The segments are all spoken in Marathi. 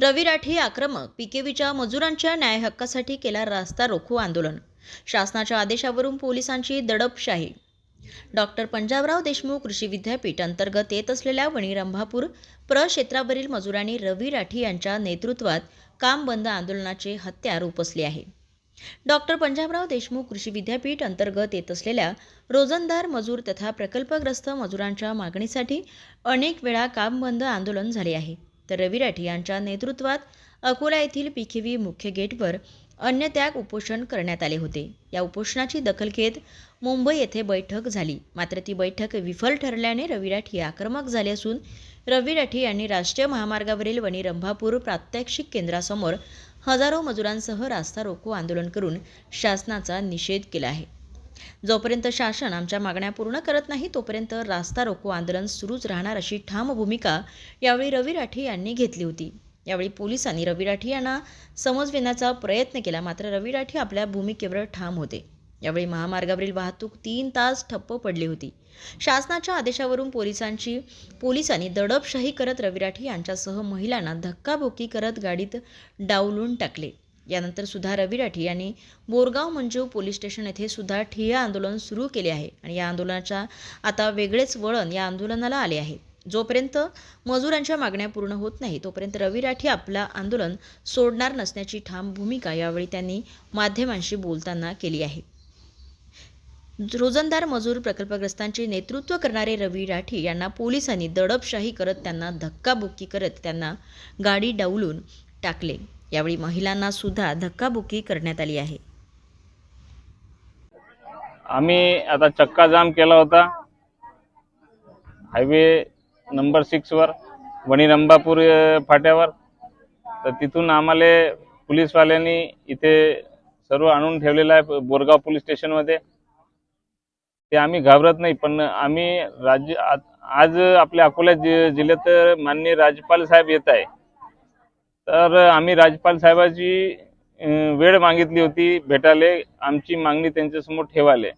रवी राठी आक्रमक पीकेवीच्या मजुरांच्या न्याय हक्कासाठी केला रास्ता रोखू आंदोलन. शासनाच्या आदेशावरून पोलिसांची दडपशाही. डॉक्टर पंजाबराव देशमुख कृषी विद्यापीठ अंतर्गत येत असलेल्या वणी रंभापूर प्रक्षेत्रावरील मजुरांनी रवी राठी यांच्या नेतृत्वात काम बंद आंदोलनाचे हत्यार उपसले आहे. डॉक्टर पंजाबराव देशमुख कृषी विद्यापीठ अंतर्गत येत असलेल्या रोजंदार मजूर तथा प्रकल्पग्रस्त मजुरांच्या मागणीसाठी अनेक वेळा काम बंद आंदोलन झाले आहे. तर रवी राठी यांच्या नेतृत्वात अकोला येथील पिखेवी मुख्य गेटवर अन्नत्याग उपोषण करण्यात आले होते. या उपोषणाची दखल घेत मुंबई येथे बैठक झाली. मात्र ती बैठक विफल ठरल्याने रवी राठी आक्रमक झाले असून रवी राठी यांनी राष्ट्रीय महामार्गावरील वणी रंभापूर प्रात्यक्षिक केंद्रासमोर हजारो मजुरांसह रास्ता रोको आंदोलन करून शासनाचा निषेध केला आहे. जोपर्यंत शासन आमच्या मागण्या पूर्ण करत नाही तोपर्यंत रास्ता रोको आंदोलन सुरूच राहणार अशी ठाम भूमिका यावेळी रवी राठी यांनी घेतली होती. यावेळी पोलिसांनी रवी राठी यांना समजविण्याचा प्रयत्न केला मात्र रवी राठी आपल्या भूमिकेवर ठाम होते. यावेळी महामार्गावरील वाहतूक तीन तास ठप्प पडली होती. शासनाच्या आदेशावरून पोलिसांची पोलिसांनी दडपशाही करत रवी राठी यांच्यासह महिलांना धक्काबुक्की करत गाडीत डावलून टाकले. यानंतर सुद्धा रवी राठी यांनी बोरगाव मंजू पोलीस स्टेशन येथे सुद्धा ठिय्या आंदोलन सुरू केले आहे आणि या आंदोलनाच्या आता वेगळेच वळण या आंदोलनाला आले आहे. जोपर्यंत मजुरांच्या मागण्या पूर्ण होत नाही तोपर्यंत रवी राठी आपला आंदोलन सोडणार नसण्याची ठाम भूमिका यावेळी त्यांनी माध्यमांशी बोलताना केली आहे. रोजंदार मजूर प्रकल्पग्रस्तांचे नेतृत्व करणारे रवी राठी यांना पोलिसांनी दडपशाही करत त्यांना धक्काबुक्की करत त्यांना गाडी डावलून टाकले. यावेळी महिलांना सुद्धा धक्काबुक्की करण्यात आली आहे. आम्ही आता चक्का जाम केला होता. हायवे नंबर सिक्सवर वर वणीरंबापूर फाट्यावर. तर तिथून आम्हाला पोलीसवाल्यांनी इथे सर्व आणून ठेवलेलं आहे बोरगाव पोलीस स्टेशनमध्ये. ते आम्ही घाबरत नाही पण आम्ही राज्य आज आपल्या अकोला जि जिल्ह्यात माननीय राज्यपाल साहेब येत आहे. तर आम्ही राज्यपाल साहेबाची वेळ मागितली होती भेटाले आमची मागणी त्यांच्यासमोर ठेवाले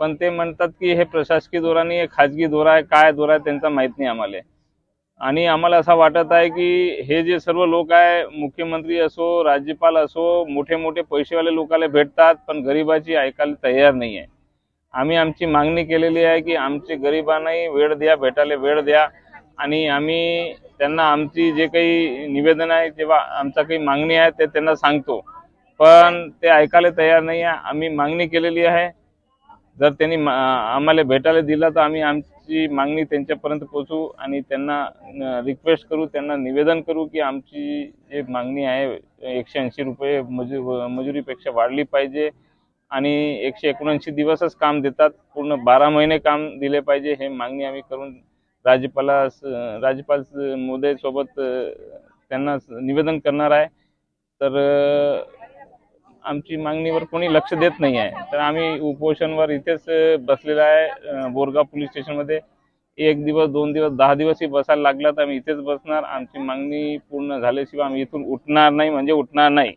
पण ते म्हणतात की हे प्रशासकीय दौरा हे खाजगी दौरा आहे. काय दौरा आहे त्यांचा माहीत नाही आम्हाला. आणि आम्हाला असं वाटत आहे की हे जे सर्व लोक आहे मुख्यमंत्री असो राज्यपाल असो मोठे मोठे पैसेवाले लोकांना भेटतात पण गरिबाची ऐकायला तयार नाही आहे. आम्ही आमची मागणी केलेली आहे की आमचे गरिबांनाही वेळ द्या भेटायला वेळ द्या. आणि आम्ही त्यांना आमची जे काही निवेदन आहे जेव्हा आमचा काही मागणी आहे ते त्यांना सांगतो. पण ते ऐकायला तयार नाही आहे. आम्ही मागणी केलेली आहे. जर त्यांनी मा- आम्हाला भेटायला दिला तर आम्ही आमची मागणी त्यांच्यापर्यंत पोचू आणि त्यांना रिक्वेस्ट करू त्यांना निवेदन करू की आमची जे मागणी आहे एकशे ऐंशी रुपये मजू मजुरीपेक्षा वाढली पाहिजे आणि एकशे एकोणऐंशी दिवसच काम देतात. पूर्ण बारा महिने काम दिले पाहिजे. हे मागणी आम्ही करून राज्यपाला राज्यपाल मोदय सोबत त्यांना निवेदन करणार आहे. तर आमची मागणीवर कोणी लक्ष देत नाही आहे. तर आम्ही उपोषणवर इथेच बसलेला आहे. बोरगाव पोलीस स्टेशनमध्ये एक दिवस दोन दिवस दहा दिवसही बसायला लागला तर आम्ही इथेच बसणार. आमची मागणी पूर्ण झाल्याशिवाय आम्ही इथून उठणार नाही. म्हणजे उठणार नाही.